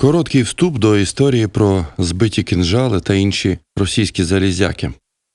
Короткий вступ до історії про збиті кінжали та інші російські залізяки.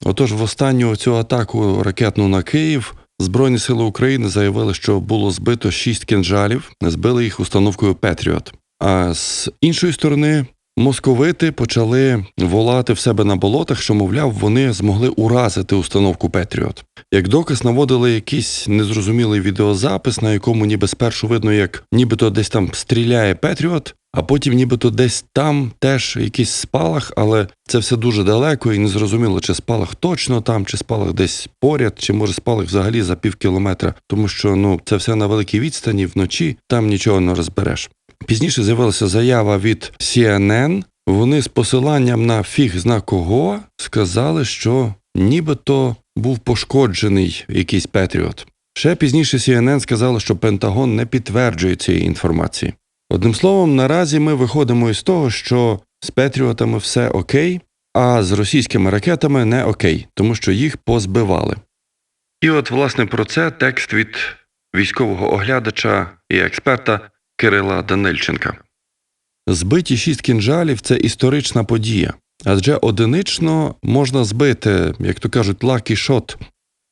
Отож, в останню цю атаку ракетну на Київ Збройні сили України заявили, що було збито шість кінжалів, збили їх установкою Петріот. А з іншої сторони, московити почали волати в себе на болотах, що, мовляв, вони змогли уразити установку Петріот. Як доказ наводили якийсь незрозумілий відеозапис, на якому ніби спершу видно, як нібито десь там стріляє Петріот, а потім нібито десь там теж якийсь спалах, але це все дуже далеко і незрозуміло, чи спалах точно там, чи спалах десь поряд, чи може спалах взагалі за пів кілометра, тому що ну це все на великій відстані вночі, там нічого не розбереш. Пізніше з'явилася заява від CNN, Вони з посиланням на фіг зна кого сказали, що нібито був пошкоджений якийсь Петріот. Ще пізніше CNN сказали, що Пентагон не підтверджує цієї інформації. Одним словом, наразі ми виходимо із того, що з Петріотами все окей, а з російськими ракетами не окей, тому що їх позбивали. І от, власне, про це текст від військового оглядача і експерта Кирила Данильченка. Збиті шість кінжалів це історична подія, адже одинично можна збити, як то кажуть, лакі шот,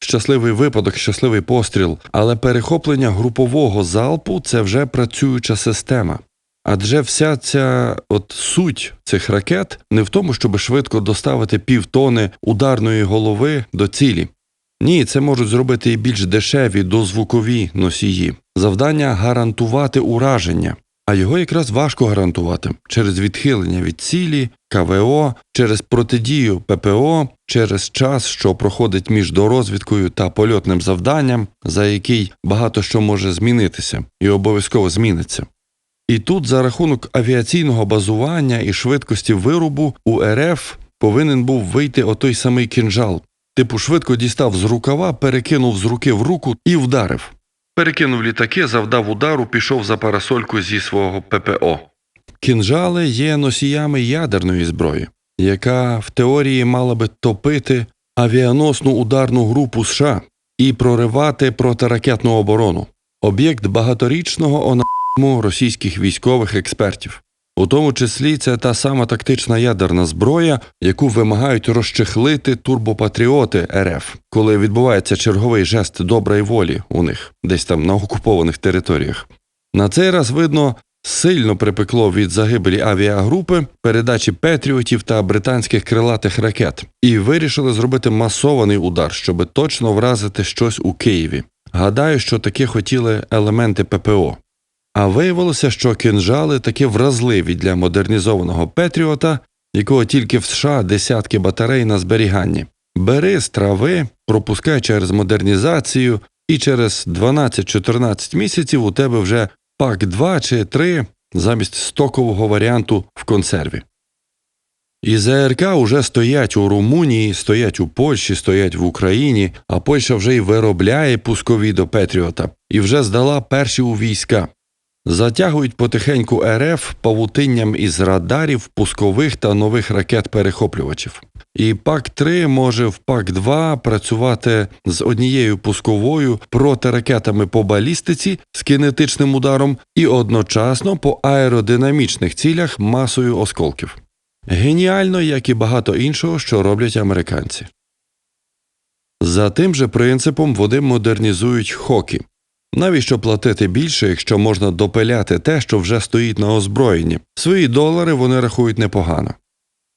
щасливий випадок, щасливий постріл, але перехоплення групового залпу це вже працююча система. Адже вся ця от суть цих ракет не в тому, щоб швидко доставити півтони ударної голови до цілі. Ні, це можуть зробити і більш дешеві дозвукові носії. Завдання гарантувати ураження, а його якраз важко гарантувати через відхилення від цілі, КВО, через протидію ППО, через час, що проходить між дорозвідкою та польотним завданням, за який багато що може змінитися і обов'язково зміниться. І тут за рахунок авіаційного базування і швидкості вирубу у РФ повинен був вийти отой самий кінжал. Типу швидко дістав з рукава, перекинув з руки в руку і вдарив. Перекинув літаки, завдав удару, пішов за парасольку зі свого ППО. Кінжали є носіями ядерної зброї, яка в теорії мала би топити авіаносну ударну групу США і проривати протиракетну оборону, об'єкт багаторічного онаму російських військових експертів. У тому числі це та сама тактична ядерна зброя, яку вимагають розчехлити турбопатріоти РФ, коли відбувається черговий жест доброї волі у них, десь там на окупованих територіях. На цей раз видно. Сильно припекло від загибелі авіагрупи, передачі Петріотів та британських крилатих ракет, і вирішили зробити масований удар, щоб точно вразити щось у Києві. Гадаю, що таки хотіли елементи ППО. А виявилося, що кинжали таки вразливі для модернізованого Петріота, якого тільки в США десятки батарей на зберіганні. Бери з трави, пропускай через модернізацію, і через 12-14 місяців у тебе вже пак 2 чи 3 замість стокового варіанту в консерві. І ЗРК уже стоять у Румунії, стоять у Польщі, стоять в Україні, а Польща вже й виробляє пускові до Петріота і вже здала перші у війська. Затягують потихеньку РФ павутинням із радарів, пускових та нових ракет-перехоплювачів. І ПАК-3 може в ПАК-2 працювати з однією пусковою протиракетами по балістиці з кинетичним ударом і одночасно по аеродинамічних цілях масою осколків. Геніально, як і багато іншого, що роблять американці. За тим же принципом вони модернізують хокі. Навіщо платити більше, якщо можна допиляти те, що вже стоїть на озброєнні? Свої долари вони рахують непогано.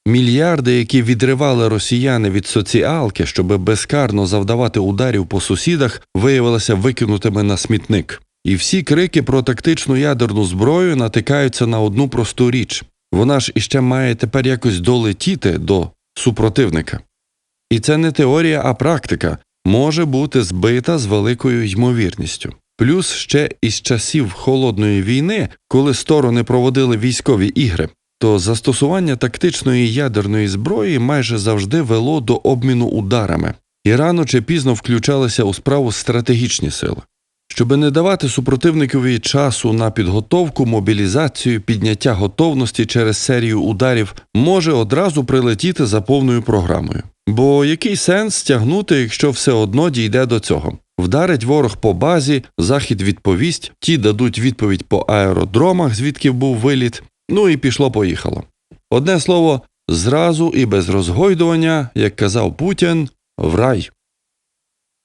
Мільярди, які відривали росіяни від соціалки, щоб безкарно завдавати ударів по сусідах, виявилися викинутими на смітник. І всі крики про тактичну ядерну зброю натикаються на одну просту річ вона ж іще має тепер якось долетіти до супротивника. І це не теорія, а практика може бути збита з великою ймовірністю. Плюс ще із часів холодної війни, коли сторони проводили військові ігри, то застосування тактичної ядерної зброї майже завжди вело до обміну ударами і рано чи пізно включалися у справу стратегічні сили. Щоб не давати супротивникові часу на підготовку, мобілізацію, підняття готовності через серію ударів може одразу прилетіти за повною програмою. Бо який сенс тягнути, якщо все одно дійде до цього? Вдарить ворог по базі, захід відповість, ті дадуть відповідь по аеродромах, звідки був виліт, Ну і пішло-поїхало. Одне слово, зразу і без розгойдування, як казав Путін, в рай.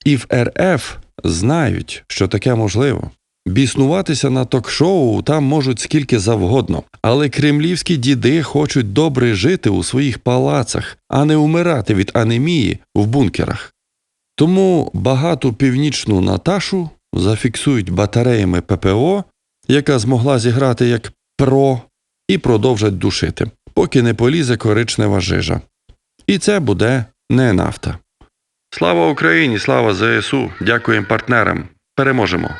І в РФ знають, що таке можливо. Біснуватися на ток-шоу там можуть скільки завгодно, але кремлівські діди хочуть добре жити у своїх палацах, а не умирати від анемії в бункерах. Тому багату північну Наташу зафіксують батареями ППО, яка змогла зіграти як ПРО, і продовжать душити, поки не полізе коричнева жижа. І це буде не нафта. Слава Україні, слава ЗСУ! Дякуємо партнерам. Переможемо!